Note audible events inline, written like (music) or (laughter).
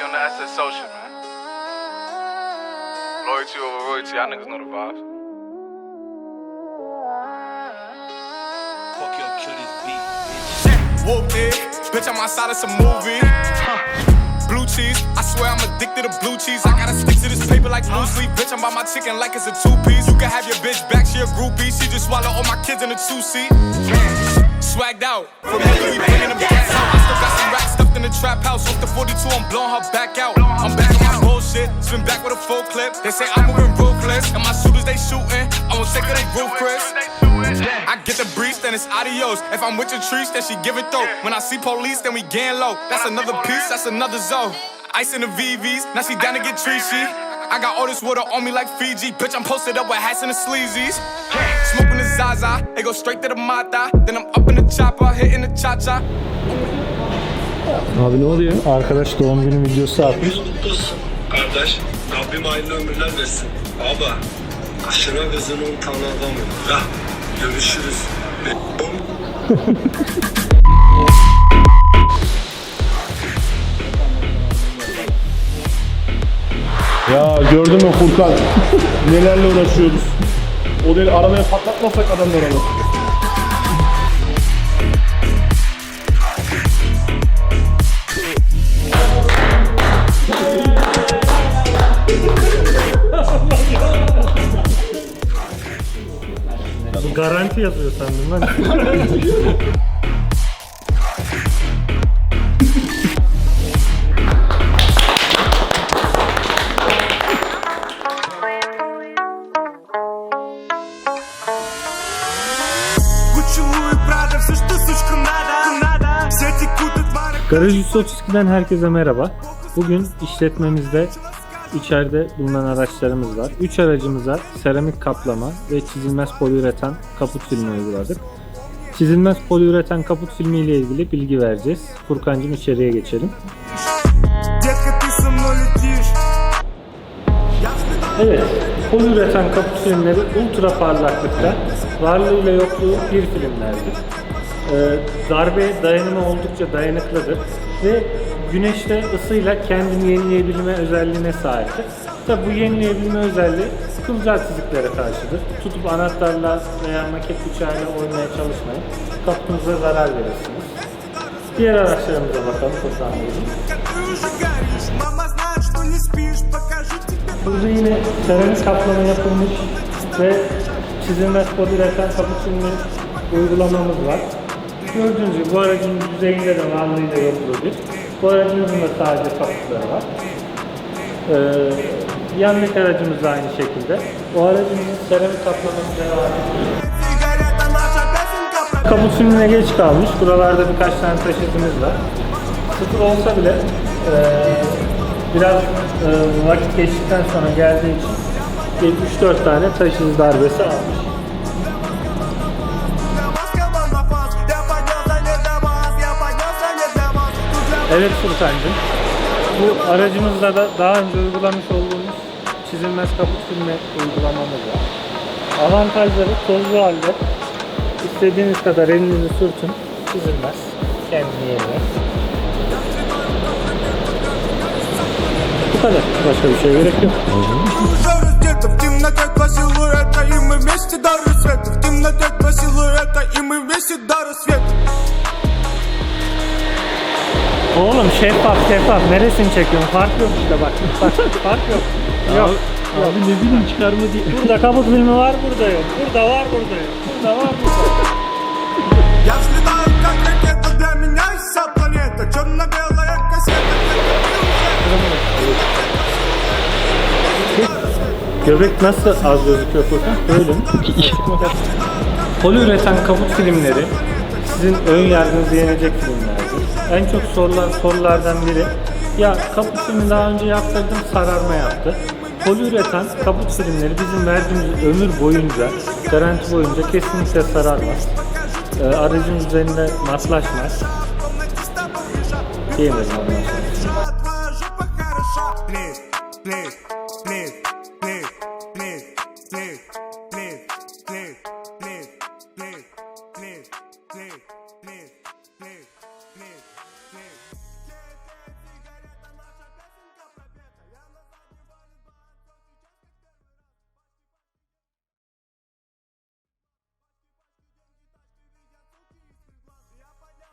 be on the SSO shit, man. Loyalty over royalty. Y'all niggas know the vibes. Fuck your kill this beat, bitch. Whooped it, bitch, I'm outside of some movie. Blue cheese, I swear I'm addicted to blue cheese. I gotta stick to this paper like blue sleep. Bitch, I'm by my chicken like it's a two piece. You can have your bitch back, she a groupie. She just swallow all my kids in a two seat. Swagged out, from here we bringing them gas out. I still got trap house. Off the 42, I'm blowing her back out. I'm back on my bullshit, spin back with a full clip. They say I'm moving ruthless, and my shooters they shooting. I won't take of they roof, Chris. I get the breeze, then it's adios. If I'm with your trees, then she give it though. When I see police, then we gang low. That's another piece, that's another zone. Ice in the VVs, now she down to get treachy. I got all this water on me like Fiji. Bitch, I'm posted up with hats and the sleazies. Smoking the Zaza, it go straight to the Mata. Then I'm up in the chopper, hitting the cha cha. Abi ne oluyor? Arkadaş doğum günü videosu atmış. Kardeş. Rabbim hayırlı ömürler versin. Baba, aşına kızın on tane adamım. Ya, görüşürüz. (laughs) Ya gördün mü Furkan? Nelerle uğraşıyoruz. O değil arabaya patlatmasak adamlar lazım. Garanti yazıyor sandım lan. Garaj 132'den herkese merhaba. Bugün işletmemizde İçeride bulunan araçlarımız var. 3 aracımıza seramik kaplama ve çizilmez poliüreten kaput filmi uyguladık. Çizilmez poliüreten kaput filmi ile ilgili bilgi vereceğiz. Furkancığım içeriye geçelim. Evet, poliüreten kaput filmleri ultra parlaklıkta, varlığıyla yokluğu bir filmlerdir. Ee, darbe dayanımı oldukça dayanıklıdır ve güneşte ısıyla kendini yenileyebilme özelliğine sahiptir. Tabi bu yenileyebilme özelliği kıvılcaksızlıklara karşıdır. Tutup anahtarla veya maket bıçağıyla oynamaya çalışmayın. Kapınıza zarar verirsiniz. Diğer araçlarımıza bakalım Burada yine seramik kaplama yapılmış ve çizilmez poliüretan kapı silme uygulamamız var. Gördüğünüz gibi bu aracın yüzeyinde de varlığıyla yapılabilir. Bu aracımızın da sadece kapıları var. Ee, yanlık aracımız da aynı şekilde. O aracımızın seramik kaplamamız devam ediyor. Kaput geç kalmış. Buralarda birkaç tane taşıtımız var. Sıfır olsa bile e, biraz e, vakit geçtikten sonra geldiği için 74 tane taşıyıcı darbesi almış. Evet Furkan'cığım. Bu aracımızda da daha önce uygulamış olduğumuz çizilmez kaput filmi uygulamamız var. Avantajları tozlu halde istediğiniz kadar elinizi sürtün çizilmez. Kendini yerine. Bu kadar. Başka bir şey gerek yok. Уже раздета в темноте два силуэта И мы вместе до рассвета В темноте два силуэта И мы вместе до рассвета Oğlum şeffaf şeffaf neresini çekiyorsun? Fark yok işte bak. bak fark yok. Yok. Abi, abi ne bileyim çıkarma diye. Burada kabuk filmi var burada yok. Burada var burada yok. Burada var burada yok. Göbek nasıl az gözüküyor Furkan? Öyle mi? Poliüreten kabuk filmleri sizin ön yargınızı yenecek filmler. En çok sorulan sorulardan biri ya filmi daha önce yaptırdım sararma yaptı. Poliüretan kabuk filmleri bizim verdiğimiz ömür boyunca, garanti boyunca kesinlikle sararmaz. Ee, aracın üzerinde matlaşmaz. Diyemedim sonra.